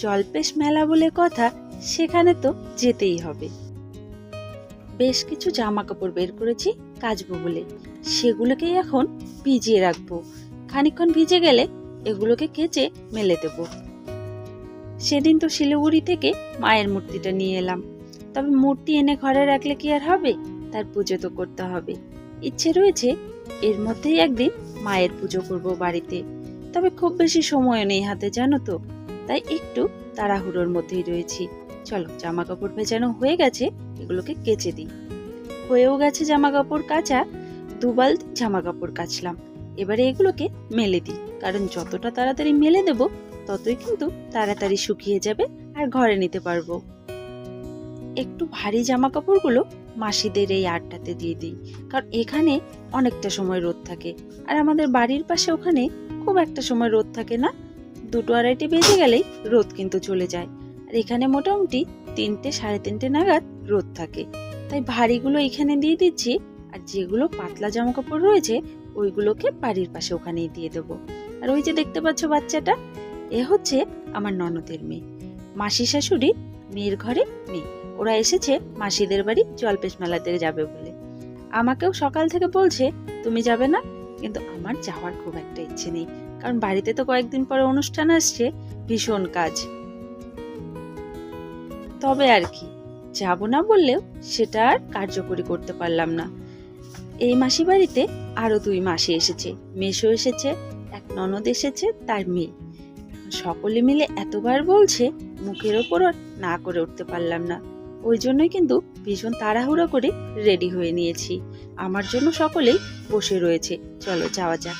জলপেশ মেলা বলে কথা, সেখানে তো যেতেই হবে। বেশ কিছু জামা কাপড় বের করেছি কাচবো বলে। সেগুলোকেই এখন ভিজিয়ে রাখব। খানিকক্ষণ ভিজে গেলে এগুলোকে কেচে মেলে দেব। সেদিন তো শিলিগুড়ি থেকে মায়ের মূর্তিটা নিয়ে এলাম। তবে মূর্তি এনে ঘরে রাখলে কি আর হবে? তার পুজো তো করতে হবে। ইচ্ছে রয়েছে এর মধ্যেই একদিন মায়ের পুজো করব বাড়িতে। তবে খুব বেশি সময় নেই হাতে, জানো তো। তাই একটু তাড়াহুড়োর মধ্যেই রয়েছি। চলো জামা কাপড় ভেজানো হয়ে গেছে, এগুলোকে কেচে দিই। হয়েও গেছে জামা কাপড় কাচা দুবাল জামা কাপড় কাচলাম। এবারে এগুলোকে মেলে দিই, কারণ যতটা তাড়াতাড়ি মেলে দেব, ততই কিন্তু তাড়াতাড়ি শুকিয়ে যাবে আর ঘরে নিতে পারব। একটু ভারী জামা কাপড়গুলো মাসিদের এই আড্ডাতে দিয়ে দিই, কারণ এখানে অনেকটা সময় রোদ থাকে। আর আমাদের বাড়ির পাশে ওখানে খুব একটা সময় রোদ থাকে না দুটো আড়াইটে বেজে গেলেই রোদ কিন্তু চলে যায়। আর এখানে মোটামুটি তিনটে, সাড়ে তিনটে নাগাদ রোদ থাকে। তাই ভারীগুলো এখানে দিয়ে দিচ্ছি, আর যেগুলো পাতলা জামা কাপড় রয়েছে, ওইগুলোকে বাড়ির পাশে ওখানেই দিয়ে দেবো। আর ওই যে দেখতে পাচ্ছ বাচ্চাটা, এ হচ্ছে আমার ননদের মেয়ে। মাসি শাশুড়ি, মেয়ের ঘরে মেয়ে। ওরা এসেছে মাসিদের বাড়ি জলপেশ মেলাতে যাবে বলে। আমাকেও সকাল থেকে বলছে, তুমি যাবে না? কিন্তু আমার যাওয়ার খুব একটা ইচ্ছে নেই। কারণ বাড়িতে তো কয়েকদিন পরে অনুষ্ঠান আসছে, ভীষণ কাজ। তবে আর কি, যাব না বললেও সেটা আর কার্যকরী করতে পারলাম না। এই মাসি বাড়িতে আরও দুই মাসি এসেছে মেশো এসেছে, এক ননদ এসেছে, তার মেয়ে। সকলে মিলে এতবার বলছে, মুখের ওপর না করে উঠতে পারলাম না। ওই জন্যই কিন্তু ভীষণ তাড়াহুড়ো করে রেডি হয়ে নিয়েছি। আমার জন্য সকলেই বসে রয়েছে। চলো যাওয়া যাক।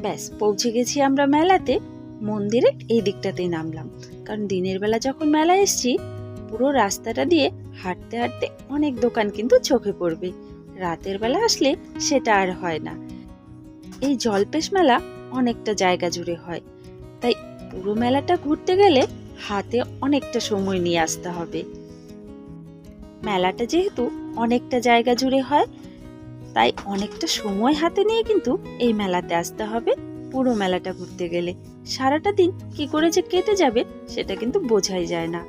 ব্যাস, পৌঁছে গেছি আমরা মেলাতে। মন্দিরের এই দিকটাতেই নামলাম। কারণ দিনের বেলা যখন মেলা এসছি, পুরো রাস্তাটা দিয়ে হাঁটতে হাঁটতে অনেক দোকান কিন্তু চোখে পড়বে। রাতের বেলা আসলে সেটা আর হয় না। এই জলপেশ মেলা অনেকটা জায়গা জুড়ে হয়। তাই পুরো মেলাটা ঘুরতে গেলে হাতে অনেকটা সময় নিয়ে আসতে হবে। মেলাটা যেহেতু অনেকটা জায়গা জুড়ে হয়, তাই অনেকটা সময় হাতে নিয়ে কিন্তু এই মেলাতে আসতে হবে পুরো মেলাটা ঘুরতে গেলে। সারাটা দিন কি করে যে কেটে যাবে সেটা কিন্তু বোঝাই যায় না।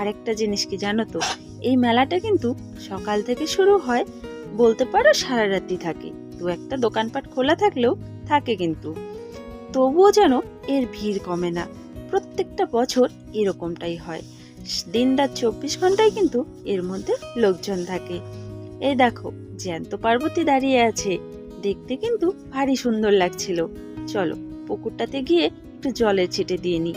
আরেকটা জিনিস কি জানো তো, এই মেলাটা কিন্তু সকাল থেকে শুরু হয়, বলতে পারো সারা রাতি থাকে। দু একটা দোকানপাট খোলা থাকলেও থাকে কিন্তু। তবুও যেন এর ভিড় কমে না, প্রত্যেকটা বছর এরকমটাই হয়। দিন রাত চব্বিশ ঘন্টায় কিন্তু এর মধ্যে লোকজন থাকে। এই দেখো, জ্যান্ত পার্বতী দাঁড়িয়ে আছে। দেখতে কিন্তু ভারী সুন্দর লাগছিল। চলো, পুকুরটাতে গিয়ে একটু জলের ছিটে দিয়ে নি।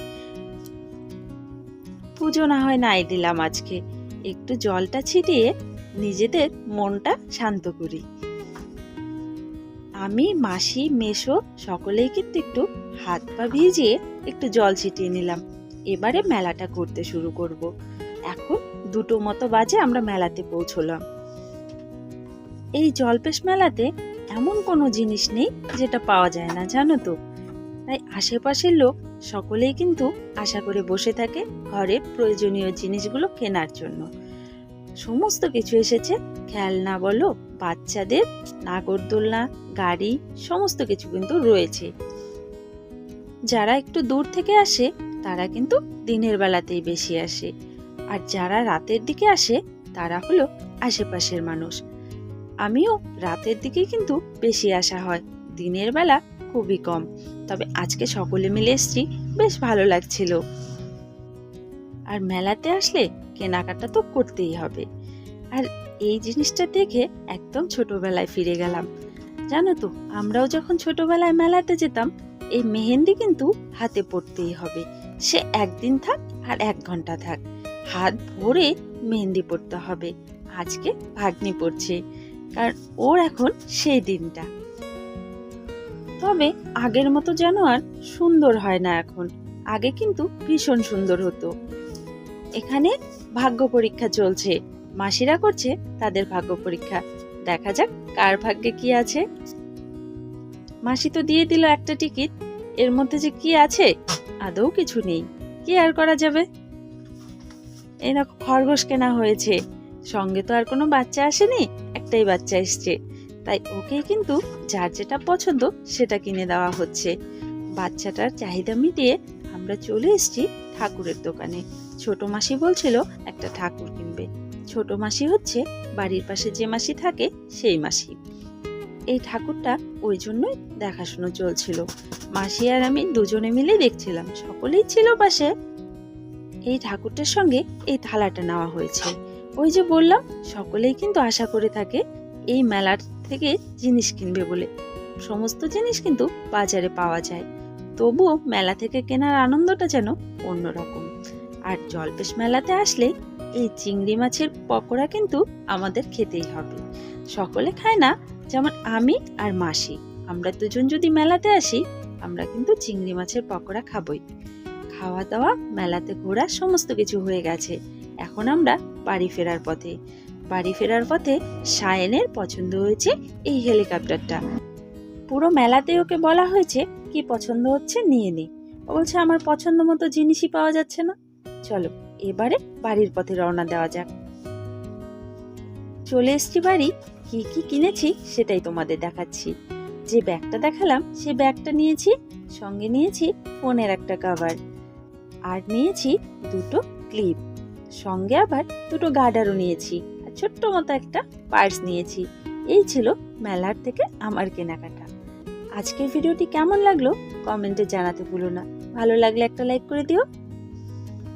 পুজো না হয় নাই দিলাম আজকে। একটু জলটা ছিটিয়ে নিজেদের মনটা শান্ত করি। আমি, মাসি মেশো সকলেই কিন্তু একটু হাত পা ভিজিয়ে একটু জল ছিটিয়ে নিলাম। এবারে মেলাটা করতে শুরু করব। এখন দুটো মতো বাজে আমরা মেলাতে পৌঁছলাম। এই জলপেশ মেলাতে এমন কোনো জিনিস নেই যেটা পাওয়া যায় না, জানো তো। তাই আশেপাশের লোক সকলেই কিন্তু আশা করে বসে থাকে ঘরের প্রয়োজনীয় জিনিসগুলো কেনার জন্য। সমস্ত কিছু এসেছে, খেলনা বলো, বাচ্চাদের নাগরদোলনা, গাড়ি, সমস্ত কিছু কিন্তু রয়েছে। যারা একটু দূর থেকে আসে তারা কিন্তু দিনের বেলাতেই বেশি আসে। আর যারা রাতের দিকে আসে, তারা হলো আশেপাশের মানুষ। আমিও রাতের দিকেই কিন্তু বেশি আসা হয়। দিনের বেলা খুবই কম। তবে আজকে সকলে মিলে এসছি, বেশ ভালো লাগছিল। আর মেলাতে আসলে কেনাকাটা তো করতেই হবে। আর এই জিনিসটা দেখে একদম ছোটবেলায় ফিরে গেলাম। জানো তো, আমরাও যখন ছোটবেলায় মেলাতে যেতাম, এই মেহেন্দি কিন্তু হাতে পড়তেই হবে। সে একদিন থাক আর এক ঘণ্টা থাক। হাত ভরে মেহেন্দি পড়তে হবে। আজকে ভাগ্নি পড়ছে কারণ ওর এখন সেই দিনটা। তবে আগের মতো যেন আর সুন্দর হয় না এখন। আগে কিন্তু ভীষণ সুন্দর হতো। এখানে ভাগ্য পরীক্ষা চলছে। মাসিরা করছে তাদের ভাগ্য পরীক্ষা। দেখা যাক কার ভাগ্যে কি আছে। মাসি তো দিয়ে দিল একটা টিকিট। এর মধ্যে যে কি আছে? আদৌ কিছু নেই। কি আর করা যাবে? এই খরগোশ কেনা হয়েছে। সঙ্গে তো আর কোনো বাচ্চা আসেনি, একটাই বাচ্চা এসছে। তাই ওকে কিন্তু যার যেটা পছন্দ সেটা কিনে দেওয়া হচ্ছে। বাচ্চাটার চাহিদা মিটিয়ে আমরা চলে এসেছি ঠাকুরের দোকানে। ছোট মাসি বলছিল একটা ঠাকুর কিনবে। ছোট মাসি হচ্ছে বাড়ির পাশে যে মাসি থাকে সেই মাসি। এই ঠাকুরটা ওই জন্যই দেখাশুনো চলছিল। মাসি আর আমি দুজনে মিলে দেখছিলাম, সকলেই ছিল পাশে। এই ঠাকুরটার সঙ্গে এই থালাটা নেওয়া হয়েছে। ওই যে বললাম, সকলেই কিন্তু আশা করে থাকে এই মেলার থেকে জিনিস কিনবে বলে। সমস্ত জিনিস কিন্তু বাজারে পাওয়া যায়। তবুও মেলা থেকে কেনার আনন্দটা যেন অন্যরকম। আর জলপেশ মেলাতে আসলে এই চিংড়ি মাছের পকোড়া কিন্তু আমাদের খেতেই হবে। সকলে খায় না, যেমন আমি আর মাসি। আমরা দুজন যদি মেলাতে আসি আমরা কিন্তু চিংড়ি মাছের পকোড়া খাবই। খাওয়া দাওয়া মেলাতে ঘোরা, সমস্ত কিছু হয়ে গেছে। এখন আমরা বাড়ি ফেরার পথে। বাড়ি ফেরার পথে সায়নের পছন্দ হয়েছে এই হেলিকপ্টারটা। পুরো মেলাতে ওকে বলা হয়েছে, কি পছন্দ হচ্ছে নিয়ে নে। ও বলছে, আমার পছন্দ মতো জিনিসই পাওয়া যাচ্ছে না। চলো, এবারে বাড়ির পথে রওনা দেওয়া যাক। চলে এসছি বাড়ি, কি কি কিনেছি সেটাই তোমাদের দেখাচ্ছি। যে ব্যাগটা দেখালাম, সে ব্যাগটা নিয়েছি, সঙ্গে নিয়েছি ফোনের একটা কাভার আর নিয়েছি দুটো ক্লিপ সঙ্গে আবার দুটো গার্ডারও নিয়েছি আর ছোট্ট মতো একটা পার্স নিয়েছি। এই ছিল মেলার থেকে আমার কেনাকাটা। আজকের ভিডিওটি কেমন লাগল? কমেন্টে জানাতে ভুলো না। ভালো লাগলে একটা লাইক করে দিও।